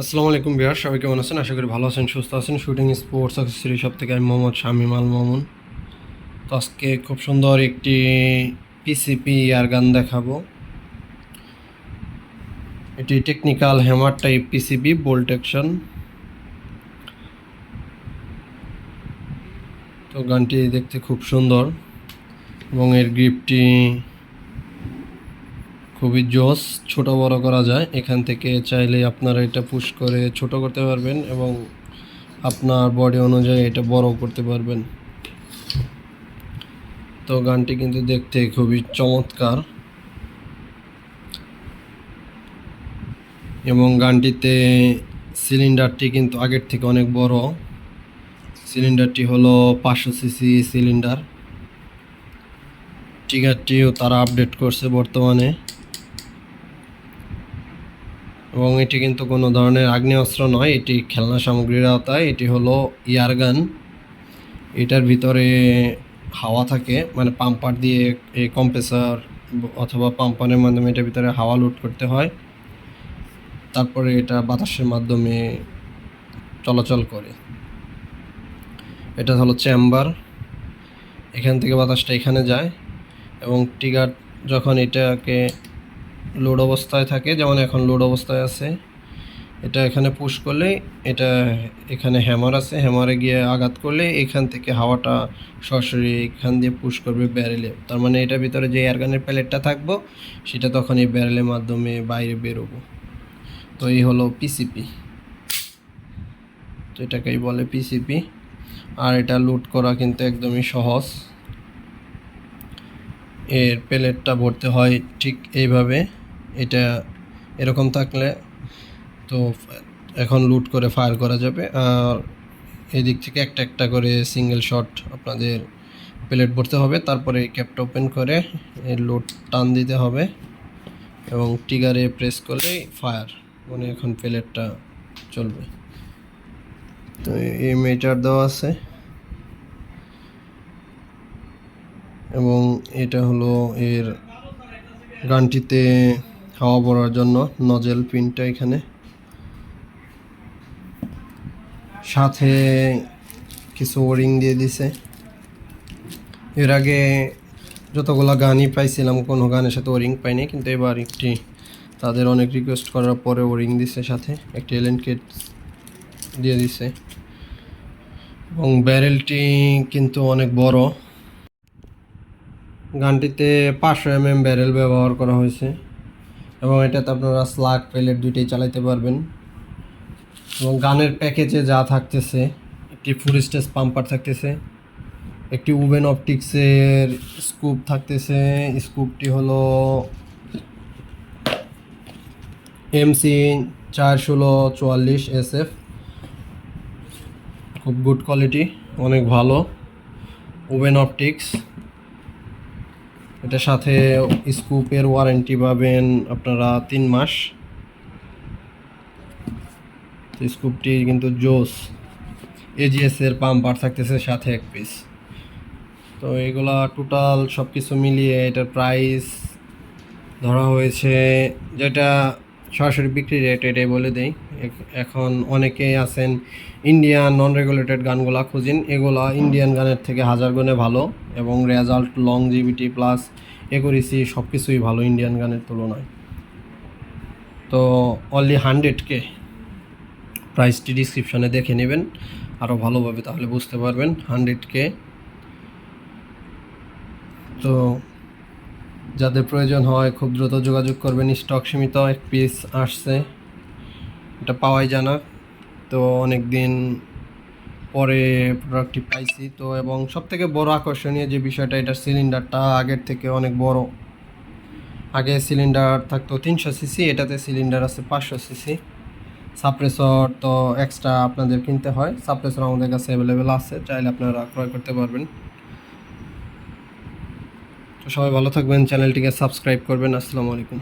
আসসালামু আলাইকুম বিহার সবাই কেমন আছেন? আশা করি ভালো আছেন, সুস্থ আছেন। শুটিং স্পোর্টস অ্যাক্সেসরি সব থেকে আমি মোহাম্মদ শামিম আল মামুন। তো আজকে খুব সুন্দর একটি পিসিপি ইয়ার গান দেখাবো। এটি technical hammer type P C P bolt action তো গানটি দেখতে খুব সুন্দর এবং এর গ্রিপটি খুবই জোস, ছোট বড় করা যায়। এখান থেকে চাইলে আপনারা এটা পুশ করে ছোট করতে পারবেন এবং আপনার বডি অনুযায়ী এটা বড় করতে পারবেন। তো গানটি কিন্তু দেখতে খুবই চমৎকার। এবং গানটিতে সিলিন্ডারটি কিন্তু আগের থেকে অনেক বড়। সিলিন্ডারটি হলো পাঁচশো সিসি সিলিন্ডার টিকারটিও তারা আপডেট করছে বর্তমানে। এবং এটি কিন্তু কোনো ধরনের আগ্নেয়াস্ত্র নয়, এটি খেলনা সামগ্রীর আওতায়। এটি হলো ইয়ারগান। এটার ভিতরে হাওয়া থাকে মানে পাম্পার দিয়ে এই কম্প্রেসার অথবা পাম্পারের মাধ্যমে এটার ভিতরে হাওয়া লোড করতে হয়। তারপরে এটা বাতাসের মাধ্যমে চলাচল করে। এটা হলো চেম্বার। এখান থেকে বাতাসটা এখানে যায় এবং টিগার যখন এটাকে লোড অবস্থায় থাকে, যেমন এখন লোড অবস্থায় আছে। এটা এখানে পুশ করলে, এটা এখানে হ্যামার আছে হ্যামারে গিয়ে আঘাত করলে এখান থেকে হাওয়াটা সরাসরি এখান দিয়ে পুশ করবে ব্যারেলে তার মানে এটার ভিতরে যে এয়ারগানের প্যালেটটা থাকব, সেটা তখন এই ব্যারেলের মাধ্যমে বাইরে বেরোবো। তো এই হলো পিসিপি তো এটাকেই বলে পিসিপি আর এটা লোড করা কিন্তু একদমই সহজ। এর প্লেটটা ভরতে হয় ঠিক এইভাবে। এটা এরকম থাকলে তো এখন লুট করে ফায়ার করা যাবে। আর এদিক থেকে একটা একটা করে সিঙ্গেল শট আপনাদের প্লেট ভরতে হবে। তারপরে ক্যাপটা ওপেন করে লোড টান দিতে হবে এবং টিগারে প্রেস করলেই ফায়ার মানে এখন প্লেটটা চলবে। তো এই মিটার দেওয়া আছে। এবং এটা হলো এর গানটিতে হাওয়া ভরার জন্য নজেল পিনটা এখানে। সাথে কিছু ওরিং দিয়ে দিছে। এর আগে যতগুলো গানই পাইছিলাম, কোনো গানের সাথে ওরিং পাইনি, কিন্তু এবার একটি তাদের অনেক রিকোয়েস্ট করার পরে ওরিং দিছে সাথে। একটি এলেন কিট দিয়ে দিছে। এবং ব্যারেলটি কিন্তু অনেক বড়। গানটিতে পাঁচশো এম এম ব্যারেল ব্যবহার করা হয়েছে। এবং এটাতে আপনারা স্লাগ, প্লেট দুইটাই চালাতে পারবেন। এবং গানের প্যাকেজে যা থাকতেছে, একটি ফুল স্টেজ পাম্পার থাকতেছে, একটি উবেন অপটিক্সের স্কুপ থাকতেছে, স্কুপটি হলো এমসি চার ষোলো চুয়াল্লিশ এস এফ খুব গুড কোয়ালিটি অনেক ভালো। ওভেন অপটিক্স। এটার সাথে স্কুপের ওয়ারেন্টি পাবেন আপনারা তিন মাস। স্কুপটি কিন্তু জোস। এজিএস এর পাম্পার থাকতেছে সাথে এক পিস তো এগুলা টোটাল সব কিছু মিলিয়ে এটার প্রাইস ধরা হয়েছে যেটা সরাসরি বিক্রি রেট এটাই বলে এখ- এখন অনেকেই আছেন ইন্ডিয়ান নন রেগুলেটেড গানগুলা খুঁজেন। এগুলা ইন্ডিয়ান গানের থেকে হাজার গুণে ভালো এবং result long G B T plus accuracy সব কিছুই ভালো ইন্ডিয়ান গানের তুলনায়। তো অনলি হান্ড্রেড কে প্রাইসটি ডিসক্রিপশনে দেখে নেবেন আরও ভালোভাবে তাহলে বুঝতে পারবেন হান্ড্রেড কে তো যাদের প্রয়োজন হয় খুব দ্রুত যোগাযোগ করবেন স্টক সীমিত এক পিস আসছে। এটা পাওয়াই জানা তো অনেক দিন পরে প্রোডাক্টটি পাইছি। তো এবং সব থেকে বড় আকর্ষণীয় যে বিষয়টা এটার সিলিন্ডারটা আগের থেকে অনেক বড়। আগে সিলিন্ডার থাকতো তিনশো সিসি এটাতে সিলিন্ডার আছে পাঁচশো সিসি সাপ্রেসর তো এক্সট্রা আপনাদের কিনতে হয়। সাপ্রেসর আমাদের কাছে অ্যাভেলেবেল আছে, চাইলে আপনারা ক্রয় করতে পারবেন। তো সবাই ভালো থাকবেন, চ্যানেলটিকে সাবস্ক্রাইব করবেন। আসসালামু আলাইকুম।